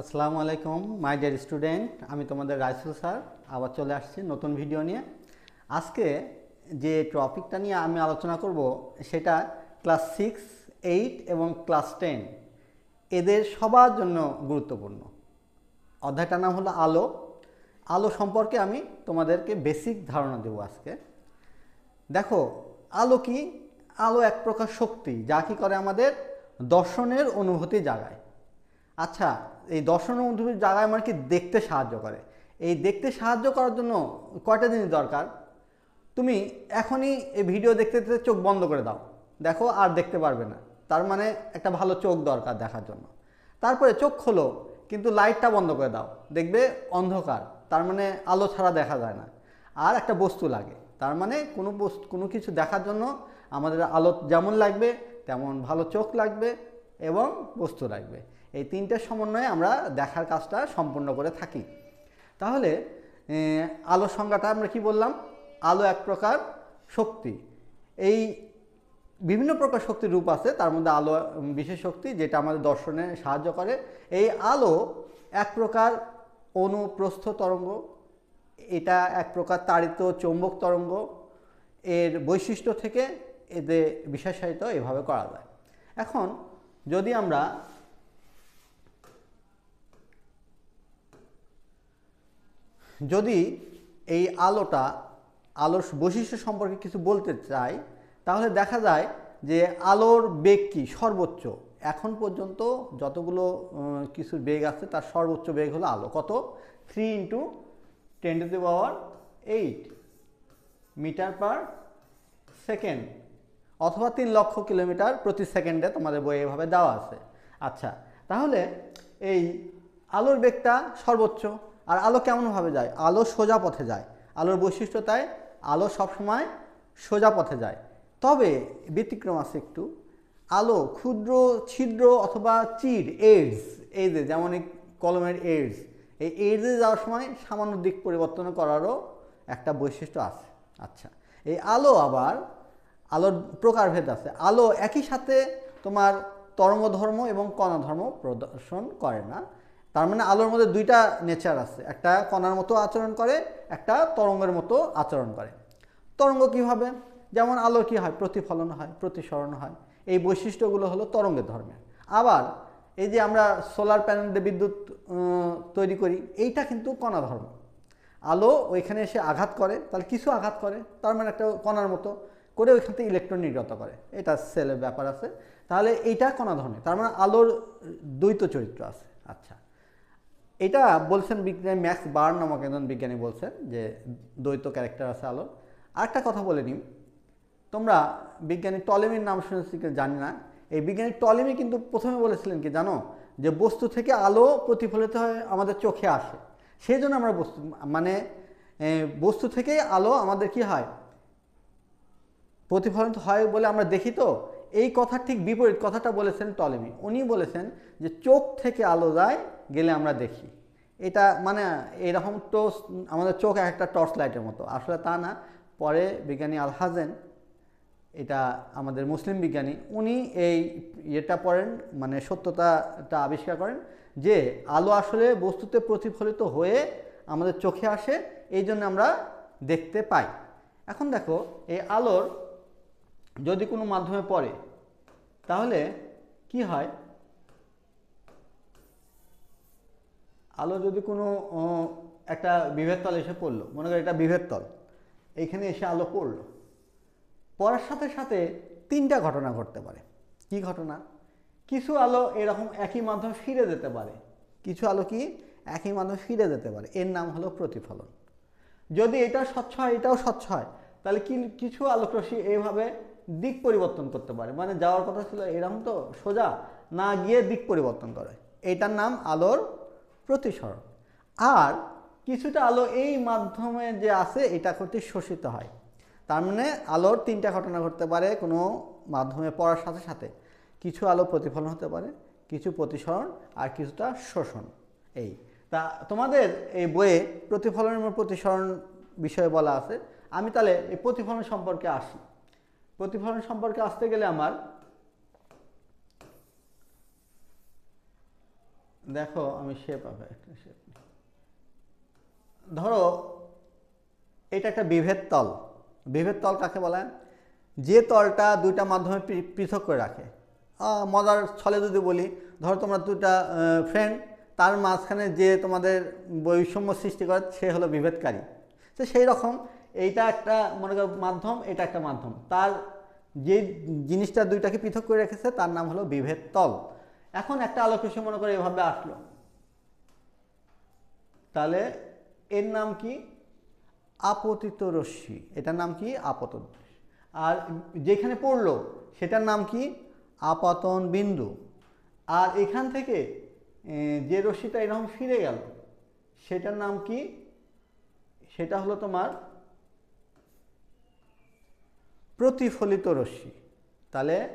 আসসালামু আলাইকুম, my dear student, আমি তোমাদের রাইসুল স্যার, আবার চলে আসছি নতুন ভিডিও নিয়ে। আজকে যে টপিকটা নিয়ে আমি আলোচনা করব, সেটা ক্লাস সিক্স, এইট এবং ক্লাস টেন, এদের সবার জন্য গুরুত্বপূর্ণ। অধ্যায়টার নাম হলো আলো। আলো সম্পর্কে আমি তোমাদেরকে বেসিক ধারণা দেবো আজকে। দেখো, আলো কি? আলো এক প্রকার শক্তি, যা কি করে আমাদের দর্শনের অনুভূতি জাগায়। আচ্ছা এই দর্শন অনুভূতি জাগায় আমার কি দেখতে সাহায্য করে? এই দেখতে সাহায্য করার জন্য কয়টা জিনিস দরকার? তুমি এখনই এই ভিডিও দেখতে দেখতে চোখ বন্ধ করে দাও। দেখো আর দেখতে পারবে না। তার মানে একটা ভালো চোখ দরকার দেখার জন্য। তারপরে চোখ খোলো, কিন্তু লাইটটা বন্ধ করে দাও। দেখবে অন্ধকার, তার মানে আলো ছাড়া দেখা যায় না। আর একটা বস্তু লাগে, তার মানে কোনো বস্তু কোনো কিছু দেখার জন্য আমাদের আলো যেমন লাগবে, তেমন ভালো চোখ লাগবে এবং বস্তু লাগবে। এই তিনটের সমন্বয়ে আমরা দেখার কাজটা সম্পূর্ণ করে থাকি। তাহলে আলো সংজ্ঞাটা আমরা কি বললাম? আলো এক প্রকার শক্তি। এই বিভিন্ন প্রকার শক্তির রূপ আছে, তার মধ্যে আলো বিশেষ শক্তি যেটা আমাদের দর্শনে সাহায্য করে। এই আলো এক প্রকার অনুপ্রস্থ তরঙ্গ, এটা এক প্রকার তাড়িত চৌম্বক তরঙ্গ, এর বৈশিষ্ট্য থেকে এদের বিশেষায়িত এভাবে করা যায়। এখন, যদি আমরা যদি এই আলোটা, আলোর বৈশিষ্ট্য সম্পর্কে কিছু বলতে চাই, তাহলে দেখা যায় যে আলোর বেগ কি? সর্বোচ্চ। এখন পর্যন্ত যতগুলো কিছু বেগ আছে, তার সর্বোচ্চ বেগ হলো আলো। কত? Three into ten to the power eight metre per second অথবা তিন লক্ষ কিলোমিটার প্রতি সেকেন্ডে তোমাদের বইয়ে এভাবে দেওয়া আছে। আচ্ছা তাহলে এই আলোর বেগটা সর্বোচ্চ। আর আলো কেমনভাবে যায়? আলো সোজা পথে যায়। আলোর বৈশিষ্ট্য তাই, আলো সবসময় সোজা পথে যায়। তবে ব্যতিক্রম আছে একটু। আলো ক্ষুদ্র, ছিদ্র অথবা চির এইডস এই যে যেমন এই কলমের এইডস এই এইডসে যাওয়ার সময় সামান্য দিক পরিবর্তন করারও একটা বৈশিষ্ট্য আছে। আচ্ছা এই আলো আবার, আলোর প্রকারভেদ আছে। আলো একই সাথে তোমার তরঙ্গ ধর্ম এবং কণা ধর্ম প্রদর্শন করে না। তার মানে আলোর মধ্যে দুইটা নেচার আছে। একটা কণার মতো আচরণ করে, একটা তরঙ্গের মতো আচরণ করে। তরঙ্গ কীভাবে যেমন আলো কি হয়? প্রতিফলন হয়, প্রতিসরণ হয়। এই বৈশিষ্ট্যগুলো হলো তরঙ্গের ধর্মের আবার এই যে আমরা সোলার প্যানেল দিয়ে বিদ্যুৎ তৈরি করি, এইটা কিন্তু কণা ধর্ম। আলো ওইখানে এসে আঘাত করে, তাহলে কিছু আঘাত করে, তার মানে একটা কণার মতো করে ওইখান থেকে ইলেকট্রন নির্গত করে। এটা সেলের ব্যাপার আছে। তাহলে এইটা কণা ধর্মের তার মানে আলোর দ্বৈত চরিত্র আছে। আচ্ছা। এটা বলছেন বিজ্ঞানী ম্যাক্স বার্ন নামক একজন বিজ্ঞানী বলছেন যে দ্বৈত ক্যারেক্টার আছে আলোর। আরেকটা কথা বলে নিই। তোমরা বিজ্ঞানী টলেমির নাম শুনেছি জানি না। এই বিজ্ঞানী টলেমি কিন্তু প্রথমে বলেছিলেন কি জানো? যে বস্তু থেকে আলো প্রতিফলিত হয় আমাদের চোখে আসে। সেই জন্য আমরা বস্তু মানে বস্তু থেকেই আলো আমাদের কি হয়? প্রতিফলিত হয় বলে আমরা দেখি তো। এই কথার ঠিক বিপরীত কথাটা বলেছেন টলেমি উনি বলেছেন যে চোখ থেকে আলো যায়, গেলে আমরা দেখি। এটা মানে এরকম তো আমাদের চোখ এক একটা টর্চ লাইটের মতো। আসলে তা না। পরে বিজ্ঞানী আল হাজেন এটা আমাদের মুসলিম বিজ্ঞানী, উনি এই ইয়েটা পড়েন মানে সত্যতাটা আবিষ্কার করেন যে আলো আসলে বস্তুতে প্রতিফলিত হয়ে আমাদের চোখে আসে, এই জন্য আমরা দেখতে পাই। এখন দেখো, এই আলোর যদি কোনো মাধ্যমে পড়ে, তাহলে কি হয়? আলো যদি কোনো একটা বিভেদতল এসে পড়ল, মনে করি এটা বিভেদ তল এইখানে এসে আলো পড়ল, পড়ার সাথে সাথে তিনটা ঘটনা ঘটতে পারে। কি ঘটনা? কিছু আলো এরকম একই মাধ্যমে ফিরে যেতে পারে। কিছু আলো কি? একই মাধ্যমে ফিরে যেতে পারে। এর নাম হলো প্রতিফলন। যদি এটা স্বচ্ছ হয়, এটাও স্বচ্ছ হয়, তাহলে কি, কিছু আলোকরশ্মি এইভাবে দিক পরিবর্তন করতে পারে। মানে যাওয়ার কথা ছিল এরকম তো, সোজা না গিয়ে দিক পরিবর্তন করে। এটার নাম আলোর প্রতিসরণ। আর কিছুটা আলো এই মাধ্যমে যে আছে, এটা কর্তৃক শোষিত হয়। তার মানে আলোর তিনটা ঘটনা ঘটতে পারে কোনো মাধ্যমে পড়ার সাথে সাথে। কিছু আলো প্রতিফলন হতে পারে, কিছু প্রতিসরণ আর কিছুটা শোষণ। এই। তা তোমাদের এই বইয়ে প্রতিফলন এবং প্রতিসরণ বিষয়ে বলা আছে। আমি তাহলে এই প্রতিফলন সম্পর্কে আসি। প্রতিফলন সম্পর্কে আসতে গেলে আমার, দেখো আমি শেপ আঁকা একটা শেপ ধরো, এটা একটা বিভেদ তল। বিভেদ তল কাকে বলা? যে তলটা দুইটা মাধ্যমে পৃথক করে রাখে। মজার ছলে যদি বলি, ধরো তোমরা দুটা ফ্রেন্ড তার মাঝখানে যে তোমাদের বৈষম্য সৃষ্টি করে, সে হলো বিভেদকারী। তো সেই রকম এইটা একটা, মনে করো, মাধ্যম, এটা একটা মাধ্যম। তার যে জিনিসটা দুইটাকে পৃথক করে রেখেছে, তার নাম হলো বিভেদ তল। এখন একটা আলোকরশ্মি মনে করে এভাবে আসলো। তাহলে এর নাম কি? আপতিত রশ্মি। এটার নাম কি? আপতন আর যেখানে পড়ল, সেটার নাম কি? আপাতন বিন্দু। আর এখান থেকে যে রশ্মিটা এরকম ফিরে গেল, সেটার নাম কি? সেটা হলো তোমার প্রতিফলিত রশ্মি। তাহলে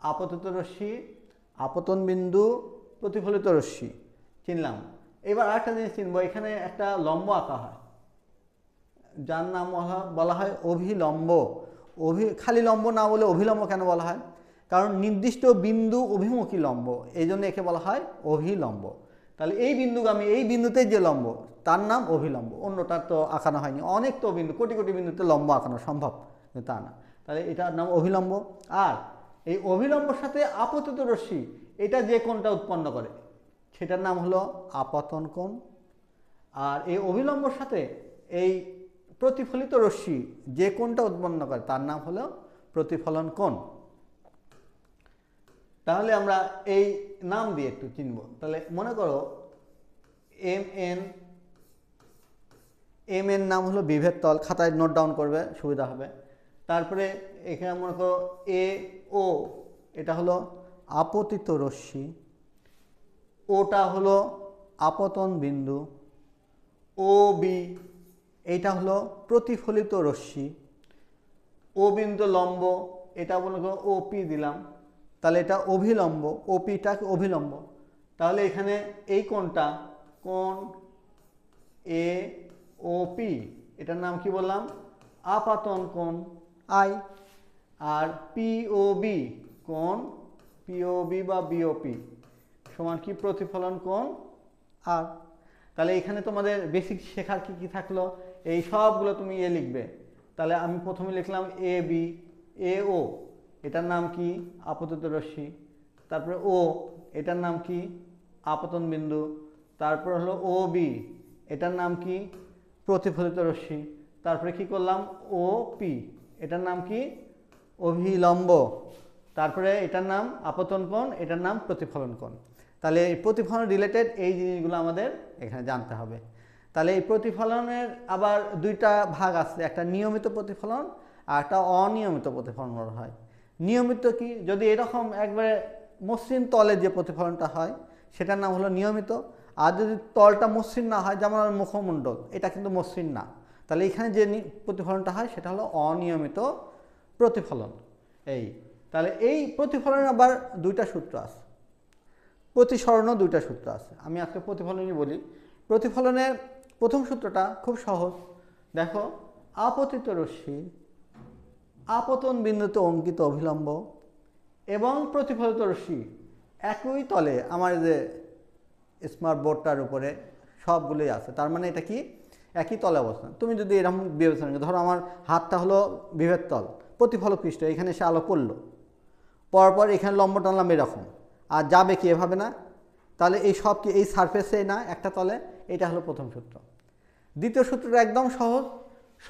আপতিত রশ্মি, আপতন বিন্দু, প্রতিফলিত রশ্মি। চিনলাম। এবার আরেকটা জিনিস চিনবো, এখানে একটা লম্ব আঁকা হয়। যার নাম বলা- হয় অভিলম্ব। অভি খালি লম্ব না বলে অভিলম্ব কেন বলা হয়? কারণ নির্দিষ্ট বিন্দু অভিমুখী লম্ব এই জন্য একে বলা হয় অভিলম্ব। তাহলে এই বিন্দুগামী, এই বিন্দুতে যে লম্ব, তার নাম অভিলম্ব। অন্যটার তো আঁকানো হয়নি। অনেক তো বিন্দু, কোটি কোটি বিন্দুতে লম্ব আঁকানো সম্ভব তা না। তাহলে এটার নাম অভিলম্ব। আর এই অভিলম্বর সাথে আপতিত রশ্মি, এটা যে কোণটা উৎপন্ন করে, সেটার নাম হলো আপতন কোণ। আর এই অভিলম্বর সাথে এই প্রতিফলিত রশ্মি যে কোণটা উৎপন্ন করে, তার নাম হলো প্রতিফলন কোণ। তাহলে আমরা এই নাম দিয়ে একটু চিনব। তাহলে মনে করো, এম এন, এম এর নাম হলো বিভেদ তল, খাতায় নোট ডাউন করবে, সুবিধা হবে। তারপরে এখানে মনে করো এ ও এটা হলো আপতিত রশ্মি। ওটা হলো আপতন বিন্দু। ও বি এইটা হলো প্রতিফলিত রশ্মি। ও বিন্দু লম্ব, এটা মনে করো ও পি দিলাম। তাহলে এটা অভিলম্ব পিটা অভিলম্ব? তাহলে এখানে এই কোণটা, কোণ এ ও পি এটার নাম কি বললাম? আপাতন কোণ। I R P O B কোণ পিওবি বা বিওপি সমান কি প্রতিফলন কোণ আর। তাহলে এখানে তোমাদের বেসিক শেখার কি কি থাকল? এই সবগুলো তুমি এ লিখবে। তাহলে আমি প্রথমে লিখলাম এ বি, এ ও। এটার নাম কি? আপতিত রশ্মি। তারপরে ও, এটার নাম কি? আপতন বিন্দু। তারপর হলো ও বি, এটার নাম কি? প্রতিফলিত রশ্মি। তারপরে কি করলাম? O P. এটার নাম কি? অভিলম্ব। তারপরে এটার নাম আপতন কোণ, এটার নাম প্রতিফলন কোণ। তাহলে এই প্রতিফলন রিলেটেড এই জিনিসগুলো আমাদের এখানে জানতে হবে। তাহলে এই প্রতিফলনের আবার দুইটা ভাগ আছে, একটা নিয়মিত প্রতিফলন আর একটা অনিয়মিত প্রতিফলন হয়। নিয়মিত কি? যদি এরকম একবারে মসৃণ তলে যে প্রতিফলনটা হয়, সেটার নাম হলো নিয়মিত। আর যদি তলটা মসৃণ না হয়, যেমন মুখমণ্ডল, এটা কিন্তু মসৃণ না। তাহলে এখানে যে প্রতিফলনটা হয় সেটা হলো অনিয়মিত প্রতিফলন। এই, তাহলে এই প্রতিফলনের আবার দুইটা সূত্র আছে। প্রতিসরণও দুইটা সূত্র আছে। আমি আজকে প্রতিফলনই বলি। প্রতিফলনের প্রথম সূত্রটা খুব সহজ। দেখো, আপতিত রশ্মি, আপতন বিন্দুতে অঙ্কিত অভিলম্ব এবং প্রতিফলিত রশ্মি একই তলে আমার যে স্মার্ট বোর্ডটার উপরে সবগুলোই আছে। তার মানে এটা কি? একই তলে অবস্থান। তুমি যদি এরকম বিবেচনা ধরো আমার হাতটা হলো বিভেদ তল প্রতিফলক পৃষ্ঠ এখানে সে আলো পড়ল। পরপর পর এখানে লম্ব টানলাম এরকম। আর যাবে কি এভাবে না? তাহলে এই সব কি এই সারফেসে না একটা তলে? এটা হলো প্রথম সূত্র। দ্বিতীয় সূত্রটা একদম সহজ।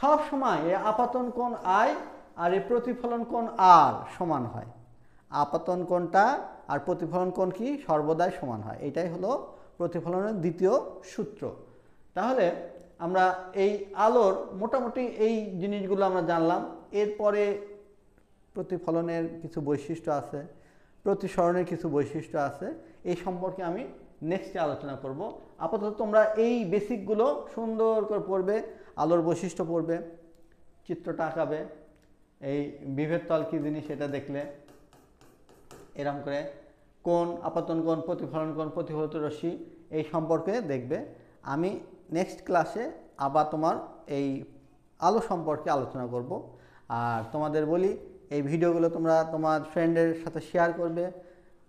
সব সময় এই আপাতন কোণ আই আর এই প্রতিফলন কোণ আর সমান হয়। আপাতন কোণটা আর প্রতিফলন কোণ কি? সর্বদাই সমান হয়। এটাই হলো প্রতিফলনের দ্বিতীয় সূত্র। তাহলে আমরা এই আলোর মোটামুটি এই জিনিসগুলো আমরা জানলাম। এরপরে প্রতিফলনের কিছু বৈশিষ্ট্য আছে, প্রতিসরণের কিছু বৈশিষ্ট্য আছে। এই সম্পর্কে আমি নেক্সটে আলোচনা করব। আপাতত তোমরা এই বেসিকগুলো সুন্দর করে পড়বে, আলোর বৈশিষ্ট্য পড়বে, চিত্রটা আঁকাবে, এই বিভেদ তল কী জিনিস সেটা দেখলে, এরম করে কোন আপাতন কোন প্রতিফলন কোন প্রতিফলিত রশ্মি এই সম্পর্কে দেখবে। আমি নেক্সট ক্লাসে আবার তোমার এই আলো সম্পর্কে আলোচনা করব। আর তোমাদের বলি, এই ভিডিওগুলো তোমরা তোমার ফ্রেন্ডের সাথে শেয়ার করবে।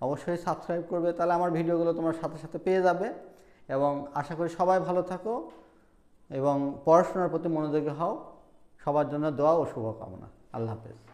অবশ্যই সাবস্ক্রাইব করবে, তাহলে আমার ভিডিওগুলো তোমার সাথে সাথে পেয়ে যাবে। এবং আশা করি সবাই ভালো থাকো এবং পড়াশোনার প্রতি মনোযোগী হও। সবার জন্য দোয়া ও শুভকামনা। আল্লাহ হাফেজ।